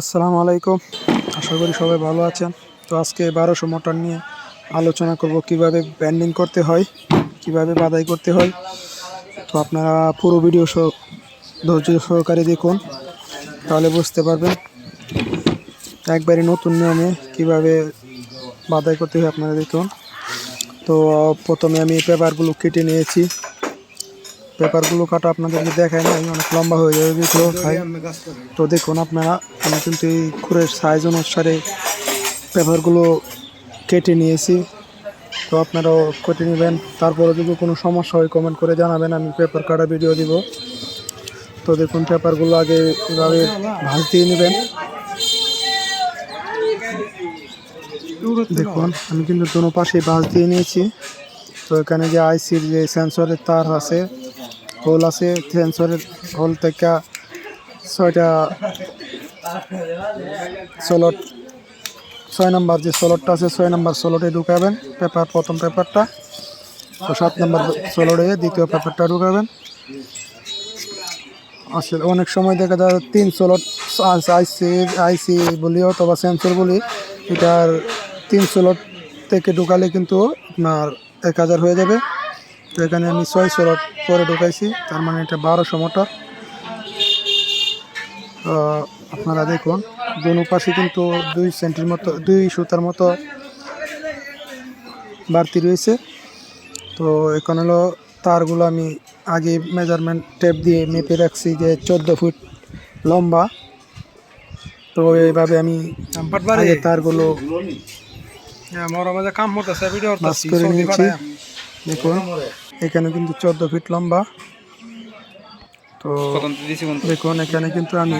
আসসালামু আলাইকুম। আশা করি সবাই ভালো আছেন। তো আজকে বারোশো মোটর নিয়ে আলোচনা করব কীভাবে ব্যান্ডিং করতে হয়, কীভাবে বাদাই করতে হয়। তো আপনারা পুরো ভিডিও সহ, ধৈর্য সহকারে দেখুন, তাহলে বুঝতে পারবেন একবারে নতুন নিয়মে কীভাবে বাদাই করতে হয় আপনারা দেখুন। তো, প্রথমে আমি পেপারগুলো কেটে নিয়েছি। পেপারগুলো কাটা আপনাদেরকে দেখায় না অনেক লম্বা হয়ে যাবে ভিডিও খাই তো দেখুন আপনারা, আমি কিন্তু এই খুরের সাইজ অনুসারে পেপারগুলো কেটে নিয়েছি। তো আপনারাও কেটে নেবেন। তারপরে যদি কোনো সমস্যা হয় কমেন্ট করে জানাবেন, আমি পেপার কাটা ভিডিও দিব। তো দেখুন, পেপারগুলো আগে এভাবে ভাঁজ দিয়ে নেবেন। দেখুন, আমি কিন্তু দোনো পাশে ভাঁজ দিয়ে নিয়েছি। তো এখানে যে আইসির যে সেন্সরের তার আছে হোল আছে সেন্সরের হোল থেকে ছয়টা সোলট ছয় নম্বর যে সোলটটা আছে, ছয় নাম্বার সোলটে ঢুকাবেন পেপার প্রথম পেপারটা তো সাত নম্বর সোলটে দ্বিতীয় পেপারটা ঢুকাবেন। আসলে অনেক সময় দেখা যায় তিন সোলট আইসি আইসি বলি অথবা সেন্সর বলি, এটার তিন সোলট থেকে ঢুকালে কিন্তু আপনার এক হাজার হয়ে যাবে। তো এখানে আমি ছয় সোলট পরে ঢুকাইছি তার মানে এটা বারোশো মোটর। আপনারা দেখুন দোনো পাশে কিন্তু দুই সেন্টির মতো দুই সুতার মতো বাড়তি রয়েছে। তো এখন হলো তারগুলো আমি আগে মেজারমেন্ট টেপ দিয়ে মেপে রাখছি যে চোদ্দ ফুট লম্বা। তো এইভাবে আমি তারগুলো কাম করতেছে ভিডিও বাস করে নিয়েছি। দেখুন। এখানে কিন্তু চোদ্দ ফিট লম্বা। তো দেখুন এখানে কিন্তু আমি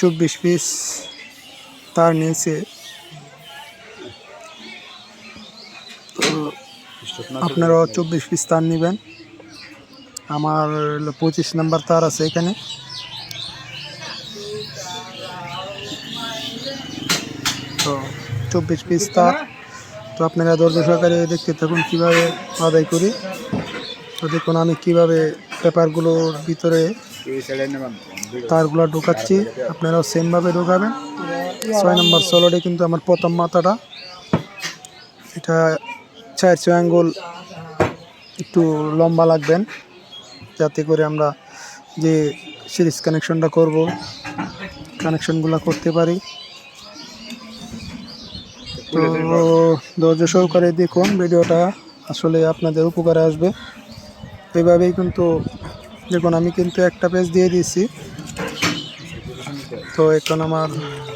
চব্বিশ পিস তার নিয়েছে। তো আপনারাও চব্বিশ পিস তার নেবেন। আমার পঁচিশ নাম্বার তার আছে এখানে। তো চব্বিশ পিস তার। তো আপনারা ধৈর্য সহকারে দেখতে থাকুন, কীভাবে আদায় করি। তো দেখুন, আমি কীভাবে পেপারগুলোর ভিতরে তারগুলো ঢোকাচ্ছি। আপনারাও সেমভাবে ঢোকাবেন। ছয় নম্বর সোলোডে কিন্তু আমার প্রথম মাথাটা। এটা চার ছয় আঙ্গুল একটু লম্বা লাগবেন, যাতে করে আমরা যে সিরিজ কানেকশনটা করব কানেকশনগুলো করতে পারি। তো ধৈর্য সহকারে দেখুন ভিডিওটা, আসলে আপনাদের উপকারে আসবে। এইভাবেই কিন্তু, দেখুন আমি কিন্তু একটা পেজ দিয়ে দিয়েছি। তো এখন আমার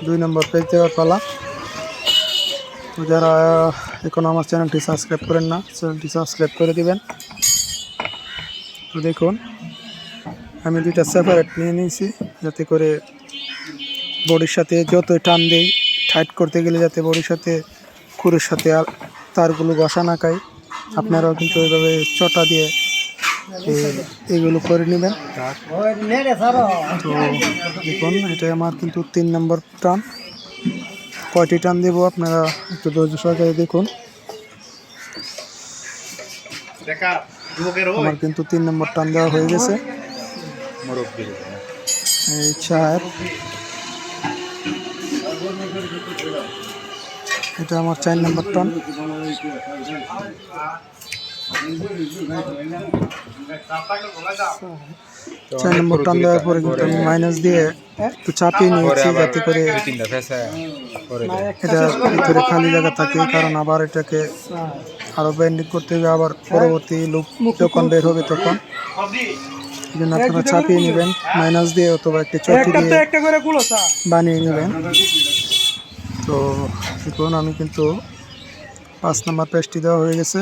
দুই নম্বর পেজ দেওয়ার পালা। তো যারা এখন আমার চ্যানেলটি সাবস্ক্রাইব করেন না, চ্যানেলটি সাবস্ক্রাইব করে দিবেন। তো দেখুন, আমি দুইটা সেপারেট নিয়ে নিয়েছি, যাতে করে বডির সাথে যতই টান দেই টাইট করতে গেলে যাতে বডির সাথে খুরের সাথে আর তারগুলো বসা না খায়, আপনারাও কিন্তু ওইভাবে চটা দিয়ে এগুলো করে নেবেন। তো দেখুন এটা আমার কিন্তু তিন নম্বর টান। কয়টি টান দেবো আপনারা একটু ধৈর্য সহকারে দেখুন। আমার কিন্তু তিন নম্বর টান দেওয়া হয়ে গেছে। এই এটা আমার চার নম্বর টান। চার নম্বর টান দেওয়ার পরে কিন্তু আমি মাইনাস দিয়ে একটু চাপিয়ে নিয়েছি যাতে করে করে এটা ভিতরে খালি জায়গা থাকে কারণ আবার এটাকে আরও ব্যান্ডিং করতে হবে আবার পরবর্তী লুপ যখন বের হবে তখন। জন্য আপনারা চাপিয়ে নেবেন মাইনাস দিয়ে অথবা একটি চটি দিয়ে একটা করে গুলো চা বানিয়ে নেবেন। তো দেখুন আমি কিন্তু পাঁচ নাম্বার পেস্টটি দেওয়া হয়ে গেছে।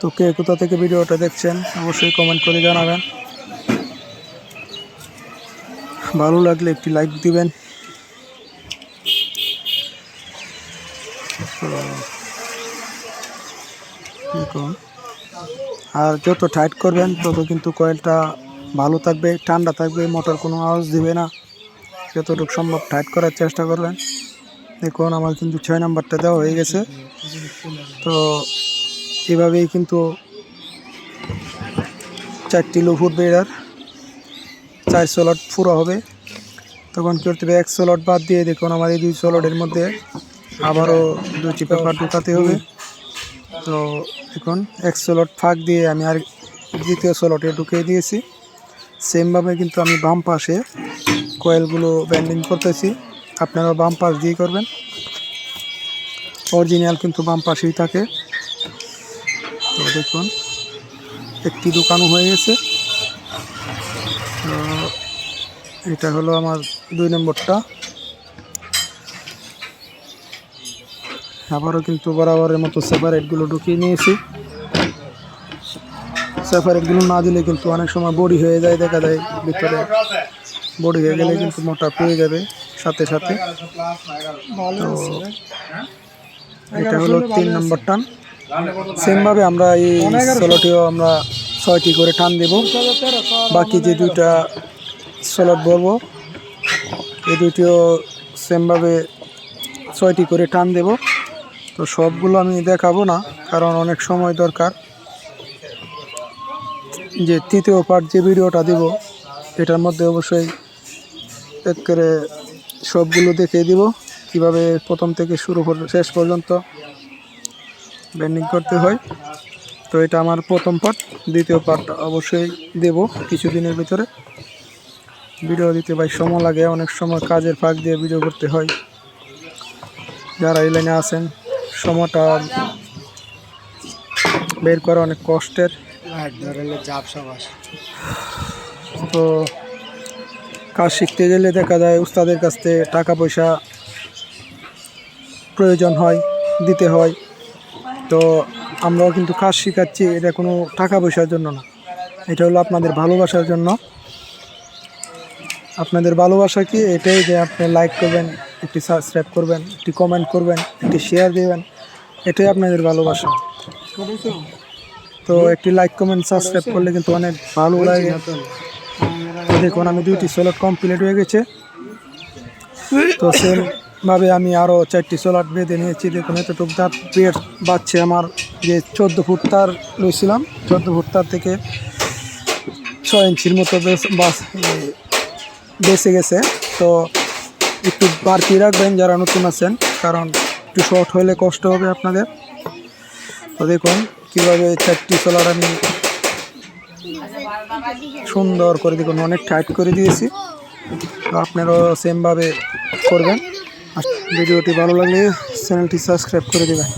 তো কে কোথা থেকে ভিডিওটা দেখছেন অবশ্যই কমেন্ট করে জানাবেন। ভালো লাগলে একটি লাইক দিবেন। আর যত টাইট করবেন তত কিন্তু কয়েলটা ভালো থাকবে, ঠান্ডা থাকবে, মোটর কোনো আওয়াজ দিবে না। যতটুকু সম্ভব টাইট করার চেষ্টা করবেন দেখুন, আমার কিন্তু ছয় নাম্বারটা দেওয়া হয়ে গেছে। তো এভাবেই কিন্তু চারটি লুফুর বেড়ার চার স্লট পুরো হবে। তখন কী করতে হবে? এক স্লট বাদ দিয়ে দেখুন, আমার এই দুই স্লটের মধ্যে আবারও দুটি পেপার ঢুকাতে হবে। তো এখন এক স্লট ফাঁক দিয়ে আমি আর দ্বিতীয় স্লটে ঢুকিয়ে দিয়েছি। সেমভাবে কিন্তু আমি বাম পাশে কয়েলগুলো ব্যান্ডিং করতেছি। আপনারা বাম পাশ দিয়ে করবেন। অরিজিনাল কিন্তু বাম পাশেই থাকে। দেখুন, একটি দোকানও হয়ে গেছে। এটা হলো আমার দুই নম্বরটা। আবারও কিন্তু বরাবরের মতো সেপারেটগুলো ঢুকিয়ে নিয়েছি। সেপারেটগুলো না দিলে কিন্তু অনেক সময় বডি হয়ে যায়, দেখা যায় ভিতরে। বডি হয়ে গেলে কিন্তু মোটা পেয়ে যাবে সাথে সাথে। তো এটা হলো তিন নম্বর টান। সেমভাবে আমরা এই ষোলোটিও আমরা ছয়টি করে টান দেব। বাকি যে দুইটা স্লট বলব এই দুইটিও সেমভাবে ছয়টি করে টান দেব। তো সবগুলো আমি দেখাবো না, কারণ অনেক সময় দরকার। যে তৃতীয় পার্ট যে ভিডিওটা দিব, এটার মধ্যে অবশ্যই এক করে সবগুলো দেখিয়ে দিব। কীভাবে প্রথম থেকে শুরু করে শেষ পর্যন্ত ব্যান্ডিং করতে হয়। তো এটা আমার প্রথম পার্ট দ্বিতীয় পার্ট অবশ্যই দেব কিছুদিনের ভিতরে। ভিডিও দিতে ভাই সময় লাগে অনেক সময় কাজের ফাঁক দিয়ে ভিডিও করতে হয়। যারা এই লাইনে আছেন সময়টা বের করা অনেক কষ্টের। তো কাজ শিখতে গেলে দেখা যায় উস্তাদের কাছ থেকে টাকা পয়সা প্রয়োজন হয়, দিতে হয়। তো আমরাও কিন্তু কাজ শেখাচ্ছি, এটা কোনো টাকা পয়সার জন্য না। এটা হলো আপনাদের ভালোবাসার জন্য। আপনাদের ভালোবাসা কি? এটাই যে আপনি লাইক করবেন, একটি সাবস্ক্রাইব করবেন, একটি কমেন্ট করবেন, একটি শেয়ার দেবেন, এটাই আপনাদের ভালোবাসা। তো একটি লাইক কমেন্ট সাবস্ক্রাইব করলে কিন্তু অনেক ভালো লাগে। তো দেখুন, আমি দুইটি সোলার কমপ্লিট হয়ে গেছে। তো সেমভাবে আমি আরও চারটি সোলার বেঁধে নিয়েছি। দেখুন, এতটুকু তার পেট বাচ্ছে আমার যে চোদ্দ ফুট তার লইছিলাম। চোদ্দ ফুট তার থেকে ছয় ইঞ্চির মতো বেশ বাস বেঁচে গেছে। তো একটু বাড়তি রাখবেন যারা নতুন আছেন, কারণ একটু শর্ট হলে কষ্ট হবে আপনাদের। তো দেখুন, কীভাবে চারটি সোলার আমি সুন্দর করে দেখুন, অনেক টাইট করে দিয়েছি। আপনারাও সেমভাবে করবেন। ভিডিওটি ভালো লাগলে চ্যানেলটি সাবস্ক্রাইব করে দেবেন।